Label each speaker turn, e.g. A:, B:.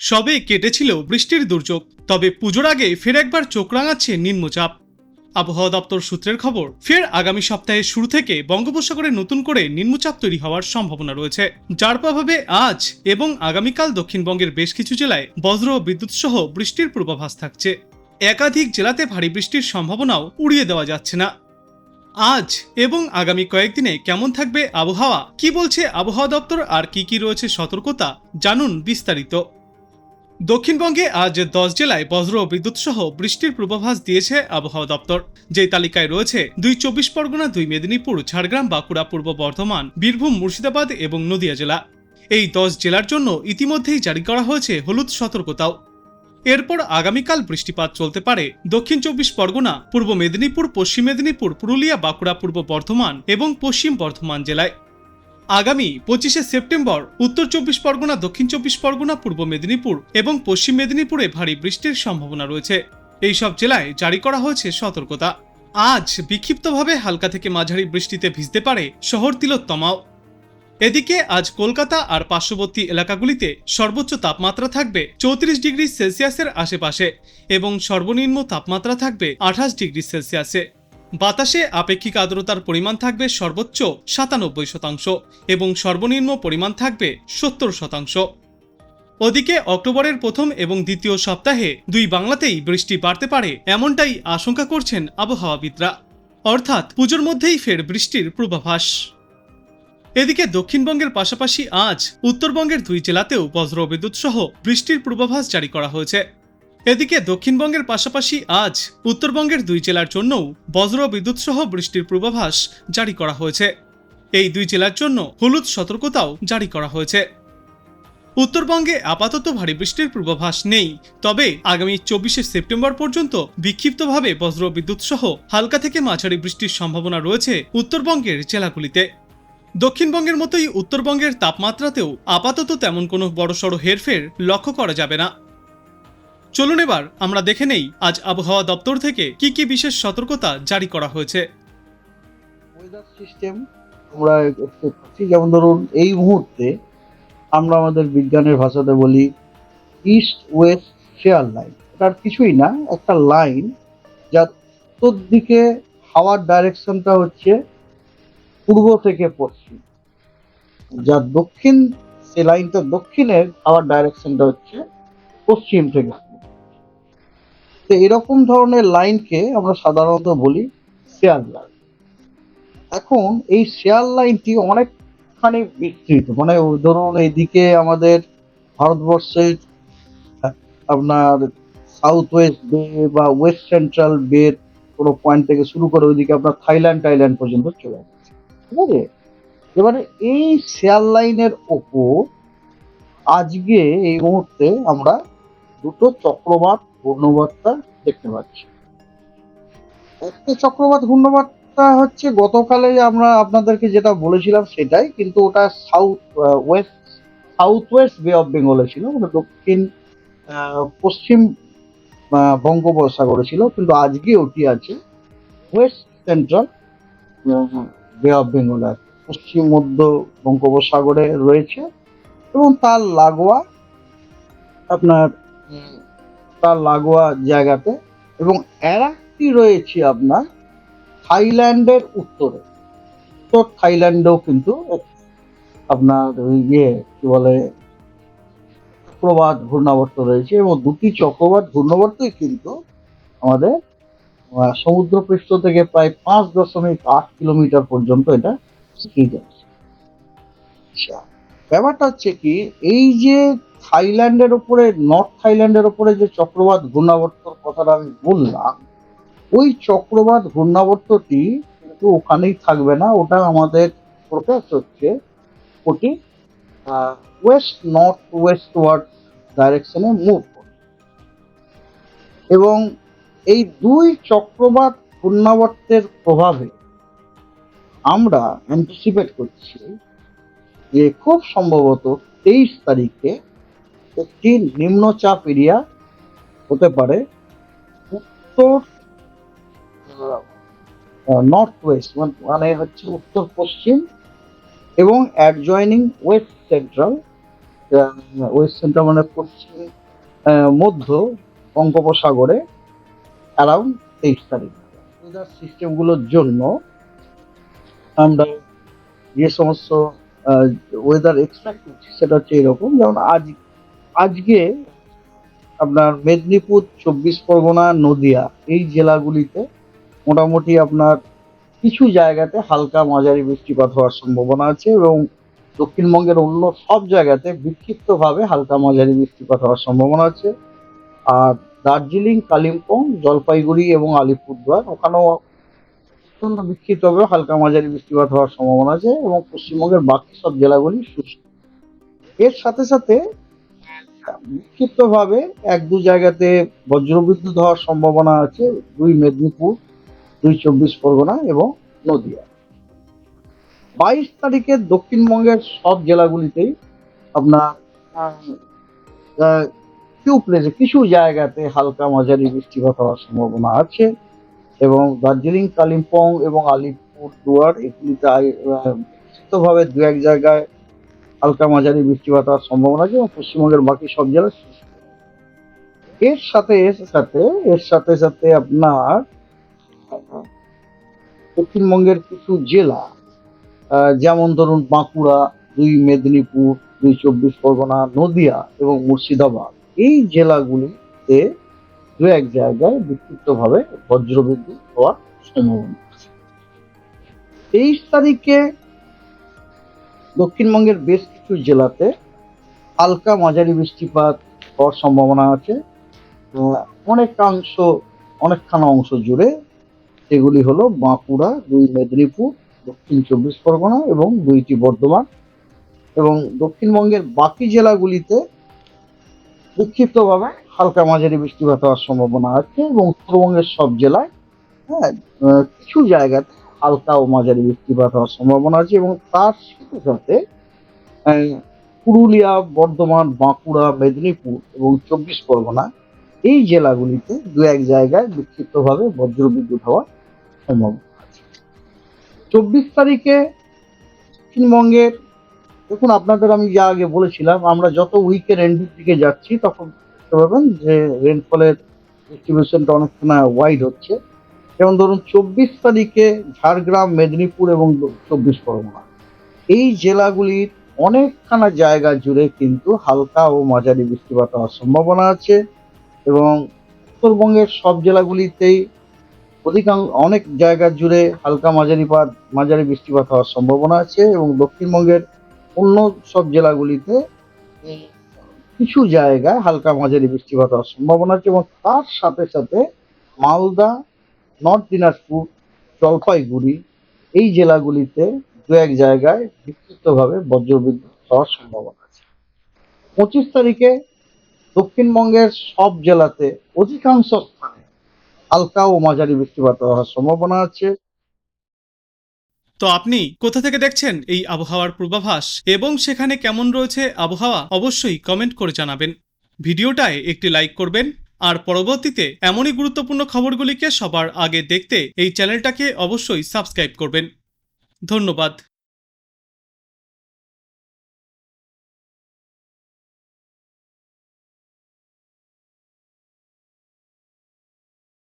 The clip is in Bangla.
A: সবে কেটেছিল বৃষ্টির দুর্যোগ, তবে পুজোর আগে ফের একবার চোখ রাঙাচ্ছে নিম্নচাপ। আবহাওয়া দপ্তর সূত্রের খবর, ফের আগামী সপ্তাহের শুরু থেকে বঙ্গোপসাগরে নতুন করে নিম্নচাপ তৈরি হওয়ার সম্ভাবনা রয়েছে, যার প্রভাবে আজ এবং আগামীকাল দক্ষিণবঙ্গের বেশ কিছু জেলায় বজ্র বিদ্যুৎ সহ বৃষ্টির পূর্বাভাস থাকছে। একাধিক জেলাতে ভারী বৃষ্টির সম্ভাবনাও উড়িয়ে দেওয়া যাচ্ছে না। আজ এবং আগামী কয়েকদিনে কেমন থাকবে আবহাওয়া, কি বলছে আবহাওয়া দপ্তর আর কি কি রয়েছে সতর্কতা, জানুন বিস্তারিত। দক্ষিণবঙ্গে আজ দশ জেলায় বজ্র বিদ্যুৎ সহ বৃষ্টির পূর্বাভাস দিয়েছে আবহাওয়া দপ্তর। যেই তালিকায় রয়েছে, দুই চব্বিশ পরগনা, দুই মেদিনীপুর, ঝাড়গ্রাম, বাঁকুড়া, পূর্ব বর্ধমান, বীরভূম, মুর্শিদাবাদ এবং নদিয়া জেলা। এই দশ জেলার জন্য ইতিমধ্যেই জারি করা হয়েছে হলুদ সতর্কতাও। এরপর আগামীকাল বৃষ্টিপাত চলতে পারে দক্ষিণ চব্বিশ পরগনা, পূর্ব মেদিনীপুর, পশ্চিম মেদিনীপুর, পুরুলিয়া, বাঁকুড়া, পূর্ব বর্ধমান এবং পশ্চিম বর্ধমান জেলায়। আগামী পঁচিশে সেপ্টেম্বর উত্তর চব্বিশ পরগনা, দক্ষিণ চব্বিশ পরগনা, পূর্ব মেদিনীপুর এবং পশ্চিম মেদিনীপুরে ভারী বৃষ্টির সম্ভাবনা রয়েছে। এই সব জেলায় জারি করা হয়েছে সতর্কতা। আজ বিক্ষিপ্তভাবে হালকা থেকে মাঝারি বৃষ্টিতে ভিজতে পারে শহর তিলোত্তমাও। এদিকে আজ কলকাতা আর পার্শ্ববর্তী এলাকাগুলিতে সর্বোচ্চ তাপমাত্রা থাকবে চৌত্রিশ ডিগ্রি সেলসিয়াসের আশেপাশে এবং সর্বনিম্ন তাপমাত্রা থাকবে আঠাশ ডিগ্রি সেলসিয়াসে। বাতাসে আপেক্ষিক আর্দ্রতার পরিমাণ থাকবে সর্বোচ্চ সাতানব্বই শতাংশ এবং সর্বনিম্ন পরিমাণ থাকবে সত্তর শতাংশ। ওদিকে অক্টোবরের প্রথম এবং দ্বিতীয় সপ্তাহে দুই বাংলাতেই বৃষ্টি বাড়তে পারে এমনটাই আশঙ্কা করছেন আবহাওয়াবিদরা। অর্থাৎ পুজোর মধ্যেই ফের বৃষ্টির পূর্বাভাস। এদিকে দক্ষিণবঙ্গের পাশাপাশি আজ উত্তরবঙ্গের দুই জেলাতেও বজ্র বিদ্যুৎ সহ বৃষ্টির পূর্বাভাস জারি করা হয়েছে। এদিকে দক্ষিণবঙ্গের পাশাপাশি আজ উত্তরবঙ্গের দুই জেলার জন্যও বজ্র বিদ্যুৎ সহ বৃষ্টির পূর্বাভাস জারি করা হয়েছে। এই দুই জেলার জন্য হলুদ সতর্কতাও জারি করা হয়েছে। উত্তরবঙ্গে আপাতত ভারী বৃষ্টির পূর্বাভাস নেই, তবে আগামী চব্বিশে সেপ্টেম্বর পর্যন্ত বিক্ষিপ্তভাবে বজ্র বিদ্যুৎ সহ হালকা থেকে মাঝারি বৃষ্টির সম্ভাবনা রয়েছে উত্তরবঙ্গের জেলাগুলিতে। দক্ষিণবঙ্গের মতোই উত্তরবঙ্গের তাপমাত্রাতেও আপাতত তেমন কোনো বড়সড় হেরফের লক্ষ্য করা যাবে না। চলুন এবার আমরা দেখে নেই আজ আবহাওয়া দপ্তর থেকে কি কি বিশেষ সতর্কতা জারি করা হয়েছে।
B: ওয়েদার সিস্টেম আমরা যেমন ধরুন, এই মুহূর্তে আমরা আমাদের বিজ্ঞানের ভাষাতে বলি ইস্ট ওয়েস্ট শেয়ার লাইন। তার কিছুই না, একটা লাইন যার উত্তর দিকে হাওয়ার ডাইরেকশনটা হচ্ছে পূর্ব থেকে পশ্চিম। যার দক্ষিণ সে লাইনটা দক্ষিণের হাওয়ার ডাইরেকশনটা হচ্ছে পশ্চিম থেকে। তো এরকম ধরনের লাইনকে আমরা সাধারণত বলি শেয়ার লাইন এখন এই শেয়ার লাইনটি অনেকখানি বিস্তৃত। মানে ধরুন এইদিকে আমাদের ভারতবর্ষের আপনার সাউথ ওয়েস্ট বে বা ওয়েস্ট সেন্ট্রাল বে কোনো পয়েন্ট থেকে শুরু করে ওইদিকে আপনার থাইল্যান্ড টাইল্যান্ড পর্যন্ত চলে যাচ্ছে ঠিক আছে? এবারে এই শেয়ার লাইনের ওপর আজকে এই মুহূর্তে আমরা দুটো চক্রবাত ঘূর্ণবার্তা দেখতে পাচ্ছি। একটা চক্রবাত ঘূর্ণবার্তা হচ্ছে গতকালে আমরা আপনাদেরকে যেটা বলেছিলাম সেটাই, কিন্তু ওটা south west south west bay of বেঙ্গলে ছিল মানে দক্ষিণ পশ্চিম বঙ্গোপসাগরে ছিল, কিন্তু আজকে ওটি আছে west central bay of Bengal আর পশ্চিম, মধ্য বঙ্গোপসাগরে রয়েছে এবং তার লাগোয়া আপনার তার লাগোয়া জায়গাতে। এবং আর একটি রয়েছে আপনার? থাইল্যান্ডের উত্তরে। উত্তর থাইল্যান্ডেও কিন্তু আপনার ওই ইয়ে কি বলে চক্রবাত ঘূর্ণাবর্ত রয়েছে এবং দুটি চক্রবাত ঘূর্ণাবর্তই কিন্তু আমাদের সমুদ্রপৃষ্ঠ থেকে প্রায় পাঁচ দশমিক আট কিলোমিটার পর্যন্ত এটা আছে। আচ্ছা ব্যাপারটা হচ্ছে কি, এই যে থাইল্যান্ডের ওপরে নর্থ থাইল্যান্ডের ওপরে যে চক্রবাত ঘূর্ণাবর্তর কথাটা আমি বললাম, ওই চক্রবাত ঘূর্ণাবর্তটি কিন্তু ওখানেই থাকবে না, ওটা আমাদের প্রকাশ হচ্ছে ওটি ওয়েস্ট নর্থ ওয়েস্ট ওয়ার্ড ডাইরেকশনে মুভ এবং এই দুই চক্রবাত ঘূর্ণাবর্তের প্রভাবে আমরা অ্যান্টিসিপেট করছি যে খুব সম্ভবত তেইশ তারিখে একটি নিম্নচাপ এরিয়া হতে পারে উত্তর নর্থ ওয়েস্ট মানে হচ্ছে উত্তর, পশ্চিম এবং adjoining west central west central মানে পশ্চিম মধ্য বঙ্গোপসাগরে অ্যারাউন্ড তেইশ তারিখ। ওয়েদার সিস্টেমগুলোর জন্য আমরা যে সমস্ত ওয়েদার এক্সপেক্ট করছি সেটা হচ্ছে এরকম। যেমন আজ আজকে আপনার মেদিনীপুর চব্বিশ পরগনা, নদিয়া এই জেলাগুলিতে মোটামুটি আপনার কিছু জায়গাতে হালকা মাঝারি বৃষ্টিপাত হওয়ার সম্ভাবনা আছে এবং দক্ষিণবঙ্গের অন্য সব জায়গাতে বিক্ষিপ্তভাবে হালকা মাঝারি বৃষ্টিপাত হওয়ার সম্ভাবনা আছে। আর দার্জিলিং, কালিম্পং, জলপাইগুড়ি এবং আলিপুরদুয়ার ওখানেও অত্যন্ত বিক্ষিপ্তভাবে হালকা মাঝারি বৃষ্টিপাত হওয়ার সম্ভাবনা আছে এবং পশ্চিমবঙ্গের বাকি সব জেলাগুলি শুষ্ক। এর সাথে সাথে বিক্ষিপ্তভাবে এক দু জায়গাতে বজ্রবিদ্যুৎ হওয়ার সম্ভাবনা আছে, দুই মেদিনীপুর, দুই চব্বিশ পরগনা এবং নদিয়া। বাইশ তারিখে দক্ষিণবঙ্গের সব জেলাগুলিতেই আপনার ফিউ প্লেসে, কিছু জায়গাতে হালকা মাঝারি বৃষ্টিপাত হওয়ার সম্ভাবনা আছে এবং দার্জিলিং, কালিম্পং এবং আলিপুর দুয়ার এগুলিতে বিক্ষিপ্তভাবে দু এক জায়গায় হালকা মাঝারি বৃষ্টিপাত হওয়ার সম্ভাবনা আছে এবং পশ্চিমবঙ্গের বাকি সব জেলায়। এর সাথে এর সাথে এর সাথে সাথে আপনার, দক্ষিণবঙ্গের কিছু জেলা যেমন ধরুন বাঁকুড়া, দুই মেদিনীপুর, দুই চব্বিশ পরগনা, নদিয়া এবং মুর্শিদাবাদ এই জেলাগুলিতে দু এক জায়গায় বিক্ষিপ্তভাবে বজ্রবিদ্যুৎ হওয়ার সম্ভাবনা আছে তেইশ তারিখে দক্ষিণবঙ্গের বেশ কিছু জেলাতে হালকা মাঝারি বৃষ্টিপাত হওয়ার সম্ভাবনা আছে। অনেকাংশ, অনেকখানা অংশ জুড়ে সেগুলি হলো বাঁকুড়া, দুই মেদিনীপুর, দক্ষিণ চব্বিশ পরগনা এবং দুইটি বর্ধমান। এবং দক্ষিণবঙ্গের বাকি জেলাগুলিতে বিক্ষিপ্তভাবে হালকা মাঝারি বৃষ্টিপাত হওয়ার সম্ভাবনা আছে এবং উত্তরবঙ্গের সব জেলায় হ্যাঁ কিছু জায়গাতে হালকা ও মাঝারি বৃষ্টিপাত হওয়ার সম্ভাবনা আছে এবং তার সাথে সাথে পুরুলিয়া, বর্ধমান, বাঁকুড়া, মেদিনীপুর এবং চব্বিশ পরগনা এই জেলাগুলিতে দু এক জায়গায় বিক্ষিপ্তভাবে বজ্রবিদ্যুৎ হওয়ার সম্ভাবনা আছে। চব্বিশ তারিখে দক্ষিণবঙ্গের দেখুন আপনাদের আমি যা আগে বলেছিলাম, আমরা যত উইকের এন্ডের দিকে যাচ্ছি, তখন দেখতে পাবেন যে রেনফলের ডিস্ট্রিবিউশনটা অনেকখানা ওয়াইড হচ্ছে। যেমন ধরুন চব্বিশ তারিখে ঝাড়গ্রাম, মেদিনীপুর এবং চব্বিশ পরগনা। এই জেলাগুলির অনেকখানা জায়গা জুড়ে কিন্তু হালকা ও মাঝারি বৃষ্টিপাত হওয়ার সম্ভাবনা আছে এবং উত্তরবঙ্গের সব জেলাগুলিতেই অধিকাংশ অনেক জায়গা জুড়ে হালকা মাঝারি পাত মাঝারি বৃষ্টিপাত হওয়ার সম্ভাবনা আছে এবং দক্ষিণবঙ্গের অন্য সব জেলাগুলিতে কিছু জায়গায় হালকা মাঝারি বৃষ্টিপাত হওয়ার সম্ভাবনা আছে এবং তার সাথে সাথে মালদা নর্থ দিনাজপুর জলপাইগুড়ি এই জেলাগুলিতে দু এক জায়গায় বিক্ষিপ্তভাবে বজ্রবিদ্যুৎ হওয়ার সম্ভাবনা আছে। পঁচিশ তারিখে দক্ষিণবঙ্গের সব জেলাতে অধিকাংশ স্থানে হালকা ও মাঝারি বৃষ্টিপাত হওয়ার সম্ভাবনা আছে।
A: তো আপনি কোথা থেকে দেখছেন এই আবহাওয়ার পূর্বাভাস এবং সেখানে কেমন রয়েছে আবহাওয়া অবশ্যই কমেন্ট করে জানাবেন। ভিডিওটায় একটি লাইক করবেন আর পরবর্তীতে এমনই গুরুত্বপূর্ণ খবরগুলিকে সবার আগে দেখতে এই চ্যানেলটাকে অবশ্যই সাবস্ক্রাইব করবেন। ধন্যবাদ।